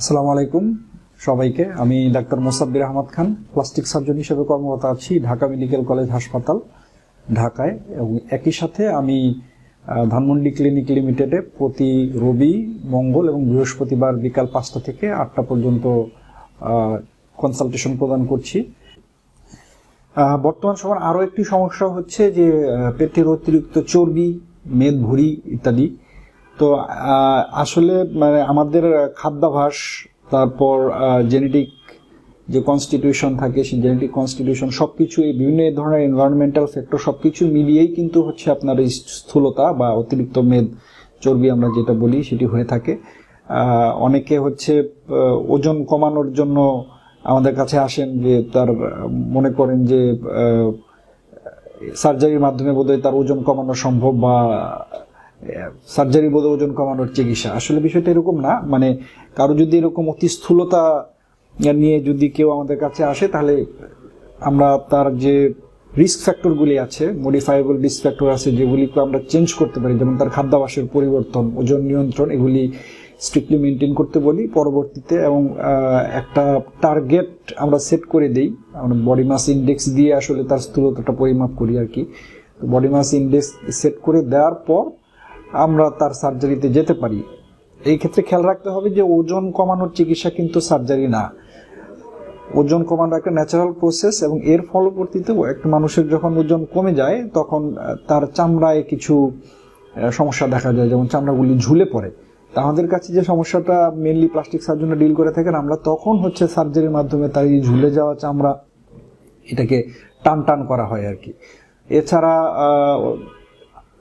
আসসালামু আলাইকুম সবাইকে। আমি doctor Mosabbir Ahmed Khan, plastic surgeon হিসেবে কর্মরত আছি ঢাকা মেডিকেল কলেজ হাসপাতাল, ঢাকায়। এবং একই সাথে আমি ধানমন্ডি ক্লিনিক লিমিটেডে প্রতি রবি, মঙ্গল এবং বৃহস্পতিবার বিকাল পাঁচটা থেকে আটটা পর্যন্ত কনসালটেশন প্রদান করছি। বর্তমান সময় আরও একটি সমস্যা হচ্ছে যে পেটের অতিরিক্ত চর্বি মেদ ভুঁড়ি ইত্যাদি তো আসলে মানে আমাদের খাদ্যাভাস, তারপর জেনেটিক যে কনস্টিটিউশন থাকে, সেই জেনেটিক কনস্টিটিউশন সবকিছু এই বিভিন্ন ধরনের এনভায়রনমেন্টাল ফ্যাক্টর সবকিছু মিলিয়েই কিন্তু হচ্ছে আপনার এই স্থূলতা বা অতিরিক্ত মেদ, চর্বি আমরা যেটা বলি, সেটি হয়ে থাকে। অনেকে হচ্ছে ওজন কমানোর জন্য আমাদের কাছে আসেন যে তার, মনে করেন যে সার্জারির মাধ্যমে বোধহয় তার ওজন কমানো সম্ভব বা সার্জারি বোধ ওজন কমানোর চিকিৎসা। আসলে বিষয়টা এরকম না। মানে কারও যদি এরকম অতি স্থূলতা নিয়ে যদি কেউ আমাদের কাছে আসে, তাহলে আমরা তার যে রিস্ক ফ্যাক্টরগুলি আছে মডিফাইবল রিস্ক ফ্যাক্টর আছে, যেগুলিকে আমরা চেঞ্জ করতে পারি, যেমন তার খাদ্যাভ্যাসের পরিবর্তন, ওজন নিয়ন্ত্রণ, এগুলি স্ট্রিক্টলি মেনটেন করতে বলি। পরবর্তীতে এবং একটা টার্গেট আমরা সেট করে দিই। আমরা বডি মাস ইন্ডেক্স দিয়ে আসলে তার স্থূলতাটা পরিমাপ করি আর কি। বডি মাস ইন্ডেক্স সেট করে দেওয়ার পর আমরা তার সার্জারিতে যেতে পারি। এই ক্ষেত্রে খেয়াল রাখতে হবে যে ওজন কমানোর চিকিৎসা কিন্তু সার্জারি না। ওজন কমানো একটা ন্যাচারাল প্রসেস এবং এর ফলবর্তীতে একটা মানুষের যখন ওজন কমে যায়, তখন তার চামড়ায় কিছু সমস্যা দেখা যায়। যেমন চামড়াগুলি ঝুলে পড়ে। তা আমাদের কাছে যে সমস্যাটা মেনলি প্লাস্টিক সার্জনে ডিল করে থাকেন, আমরা তখন হচ্ছে সার্জারির মাধ্যমে তার এই ঝুলে যাওয়া চামড়া এটাকে টান টান করা হয় আর কি। এছাড়া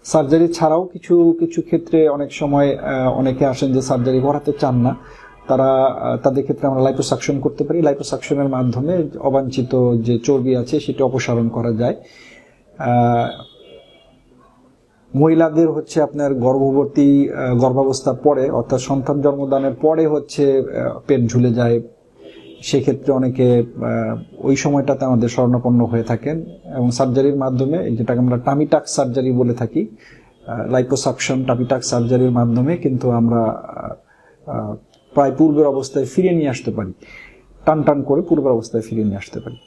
সার্জারি ছাড়াও কিছু কিছু ক্ষেত্রে অনেক সময় অনেকে আসেন যে সার্জারি করাতে চান না। তারা তাদের ক্ষেত্রে আমরা লাইপোসাকশন করতে পারি। লাইপোসাকশনের মাধ্যমে অবাঞ্ছিত যে চর্বি আছে সেটা অপসারণ করা যায়। মহিলাদের হচ্ছে আপনার গর্ভবতী গর্ভাবস্থার পরে অর্থাৎ সন্তান জন্মদানের পরে হচ্ছে পেট ঝুলে যায় সেক্ষেত্রে অনেকে ওই সময়টাতে আমাদের স্বর্ণপন্ন হয়ে থাকেন এবং সার্জারির মাধ্যমে যেটাকে আমরা টামিটাক সার্জারি বলে থাকি লাইপোসাকশন টামিটাক সার্জারির মাধ্যমে কিন্তু আমরা প্রায় পূর্বের অবস্থায় ফিরিয়ে নিয়ে আসতে পারি। টান টান করে পূর্বের অবস্থায় ফিরিয়ে নিয়ে আসতে পারি।